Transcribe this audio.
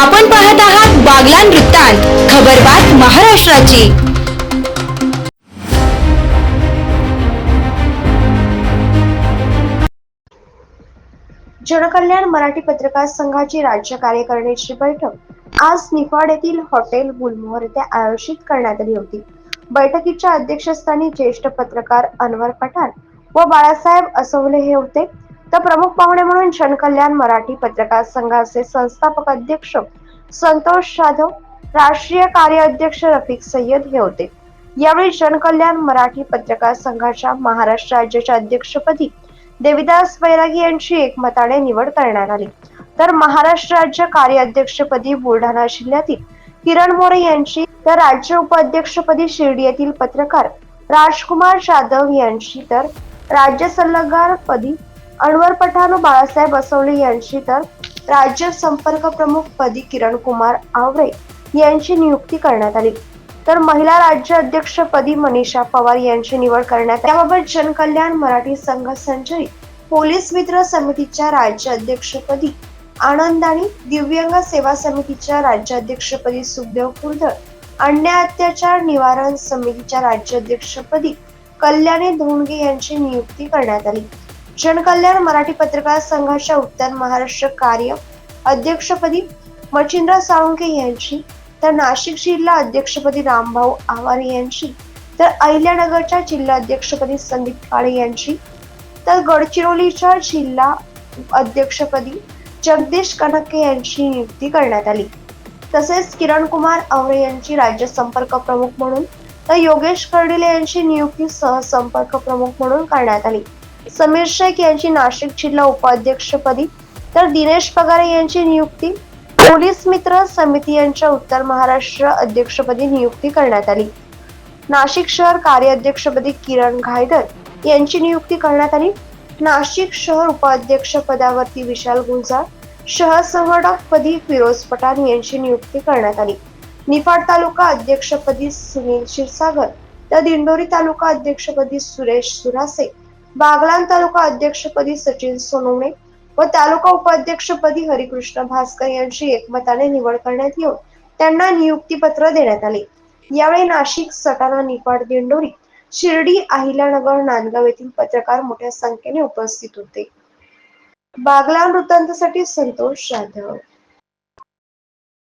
आपण पाहत आहात बागलान वृत्तांत खबरबात महाराष्ट्राची. जनकल्याण मराठी पत्रकार संघाची राज्य कार्यकारिणीची बैठक. आज निफाड येथील हॉटेल गुलमोहर येथे आयोजित करण्यात आली होती. बैठकीच्या अध्यक्षस्थानी ज्येष्ठ पत्रकार अनवर पठाण व बाळासाहेब असवले हे होते. तर प्रमुख पाहुणे म्हणून जनकल्याण मराठी पत्रकार संघाचे संस्थापक अध्यक्ष संतोष जाधव राष्ट्रीय कार्य अध्यक्ष रफिक सय्यद हे होते. यावेळी जनकल्याण मराठी पत्रकार संघाच्या महाराष्ट्र राज्याच्या अध्यक्षपदी देविदास बैरागी यांची एकमताने निवड करण्यात आली. तर महाराष्ट्र राज्य कार्याध्यक्षपदी बुलढाणा जिल्ह्यातील किरण मोरे यांची तर राज्य उपाध्यक्षपदी शिर्डी येथील पत्रकार राजकुमार जाधव यांची तर राज्य सल्लागार पदी अनवर पठाण बाळासाहेब असवले यांची तर राज्य संपर्क प्रमुख पदी किरण कुमार आवरे यांची नियुक्ती करण्यात आली. तर महिला राज्य अध्यक्षपदी मनीषा पवार यांची निवड करण्यात त्याबाबत जनकल्याण मराठी संघ संचलित पोलीस मित्र समितीच्या राज्य अध्यक्षपदी आनंदानी दिव्यांग सेवा समितीच्या राज्याध्यक्षपदी सुखदेव कुर्दळ अन्याय अत्याचार निवारण समितीच्या राज्याध्यक्षपदी कल्याणी धोंडगे यांची नियुक्ती करण्यात आली. जनकल्याण मराठी पत्रकार संघाच्या उत्तर महाराष्ट्र कार्य अध्यक्षपदी मच्छिंद्र साळुंके यांची तर नाशिक जिल्हा अध्यक्षपदी रामभाऊ आव्हाड यांची तर अहिल्यानगरच्या जिल्हा अध्यक्षपदी संदीप काळे यांची तर गडचिरोलीच्या जिल्हा अध्यक्षपदी जगदीश कनके यांची नियुक्ती करण्यात आली. तसेच किरण कुमार आवरे यांची राज्य संपर्क प्रमुख म्हणून तर योगेश कर्डिले यांची नियुक्ती सहसंपर्क प्रमुख म्हणून करण्यात आली. समीर शेख यांची नाशिक जिल्हा उपाध्यक्षपदी तर दिनेश पगारे यांची नियुक्ती पोलीस मित्र समिती यांच्या उत्तर महाराष्ट्र अध्यक्षपदी नियुक्ती करण्यात आली. नाशिक शहर कार्याध्यक्षपदी किरण घायदर यांची नियुक्ती करण्यात आली. नाशिक शहर उपाध्यक्ष पदावरती विशाल गुंजाळ शहर संघटक पदी फिरोज पठाण यांची नियुक्ती करण्यात आली. निफाड तालुका अध्यक्षपदी सुनील क्षीरसागर तर दिंडोरी तालुका अध्यक्षपदी सुरेश सुरासे बागलाण तालुका अध्यक्षपदी सचिन सोनवणे व तालुका उपाध्यक्षपदी हरिकृष्ण भास्कर यांची एकमताने निवड करण्यात येऊन त्यांना नियुक्तीपत्र देण्यात आले. यावेळी नाशिक सटाणा निपाड दिंडोरी शिर्डी अहिल्यानगर नांदगाव येथील पत्रकार मोठ्या संख्येने उपस्थित होते. बागलाण वृत्तांतासाठी संतोष जाधव.